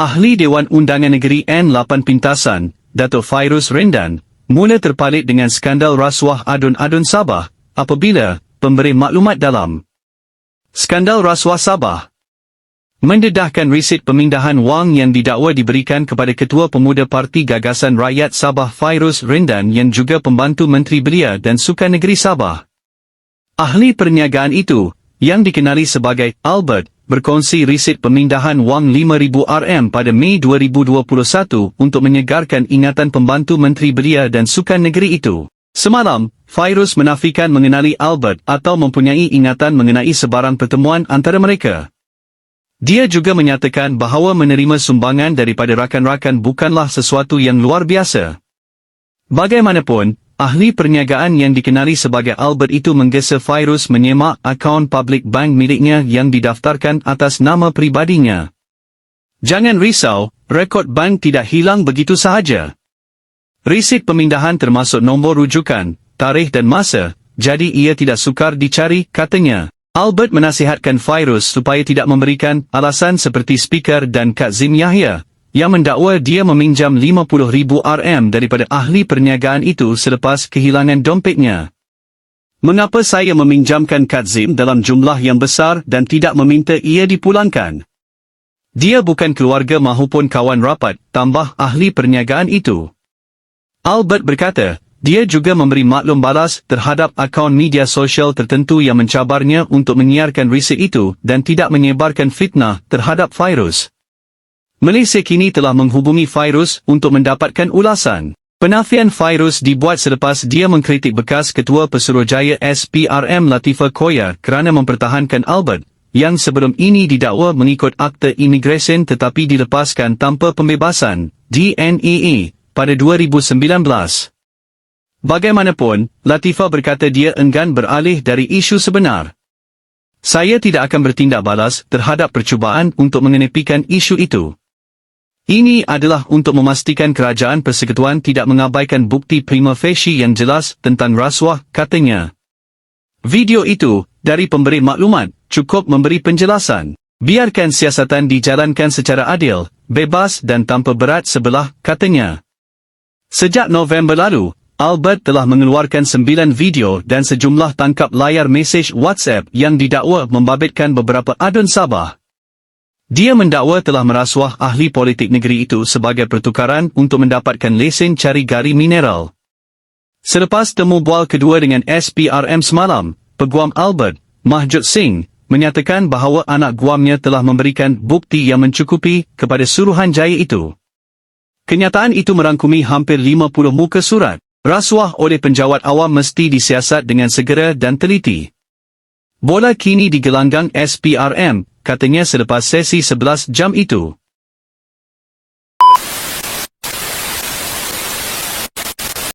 Ahli Dewan Undangan Negeri N8 Pintasan, Dato' Fairuz Rendan, mula terpalit dengan skandal rasuah adun-adun Sabah apabila pemberi maklumat dalam skandal rasuah Sabah mendedahkan risit pemindahan wang yang didakwa diberikan kepada Ketua Pemuda Parti Gagasan Rakyat Sabah Fairuz Rendan yang juga pembantu Menteri Belia dan Sukan Negeri Sabah. Ahli perniagaan itu, yang dikenali sebagai Albert, berkongsi risit pemindahan wang 5,000 RM pada Mei 2021 untuk menyegarkan ingatan pembantu Menteri Belia dan Sukan Negeri itu. Semalam, Fairuz menafikan mengenali Albert atau mempunyai ingatan mengenai sebarang pertemuan antara mereka. Dia juga menyatakan bahawa menerima sumbangan daripada rakan-rakan bukanlah sesuatu yang luar biasa. Bagaimanapun, Ahli perniagaan yang dikenali sebagai Albert itu menggesa Fairuz menyemak akaun public bank miliknya yang didaftarkan atas nama pribadinya. Jangan risau, rekod bank tidak hilang begitu sahaja. Risit pemindahan termasuk nombor rujukan, tarikh dan masa, jadi ia tidak sukar dicari, katanya. Albert menasihatkan Fairuz supaya tidak memberikan alasan seperti speaker dan Kazim Yahya, yang mendakwa dia meminjam 50,000 RM daripada ahli perniagaan itu selepas kehilangan dompetnya. Mengapa saya meminjamkan Kadzim dalam jumlah yang besar dan tidak meminta ia dipulangkan? Dia bukan keluarga mahupun kawan rapat, tambah ahli perniagaan itu. Albert berkata, dia juga memberi maklum balas terhadap akaun media sosial tertentu yang mencabarnya untuk menyiarkan riset itu dan tidak menyebarkan fitnah terhadap virus. Malaysia kini telah menghubungi Fairuz untuk mendapatkan ulasan. Penafian Fairuz dibuat selepas dia mengkritik bekas Ketua Pesuruhjaya SPRM Latifah Koya kerana mempertahankan Albert, yang sebelum ini didakwa mengikut Akta Imigresen tetapi dilepaskan tanpa pembebasan, DNEE, pada 2019. Bagaimanapun, Latifah berkata dia enggan beralih dari isu sebenar. Saya tidak akan bertindak balas terhadap percubaan untuk mengenepikan isu itu. Ini adalah untuk memastikan kerajaan persekutuan tidak mengabaikan bukti prima facie yang jelas tentang rasuah, katanya. Video itu, dari pemberi maklumat, cukup memberi penjelasan. Biarkan siasatan dijalankan secara adil, bebas dan tanpa berat sebelah, katanya. Sejak November lalu, Albert telah mengeluarkan sembilan video dan sejumlah tangkap layar mesej WhatsApp yang didakwa membabitkan beberapa adun Sabah. Dia mendakwa telah merasuah ahli politik negeri itu sebagai pertukaran untuk mendapatkan lesen cari gari mineral. Selepas temu bual kedua dengan SPRM semalam, Peguam Albert, Mahjud Singh, menyatakan bahawa anak guamnya telah memberikan bukti yang mencukupi kepada suruhan jaya itu. Kenyataan itu merangkumi hampir 50 muka surat. Rasuah oleh penjawat awam mesti disiasat dengan segera dan teliti. Bola kini digelanggang SPRM, katanya selepas sesi 11 jam itu.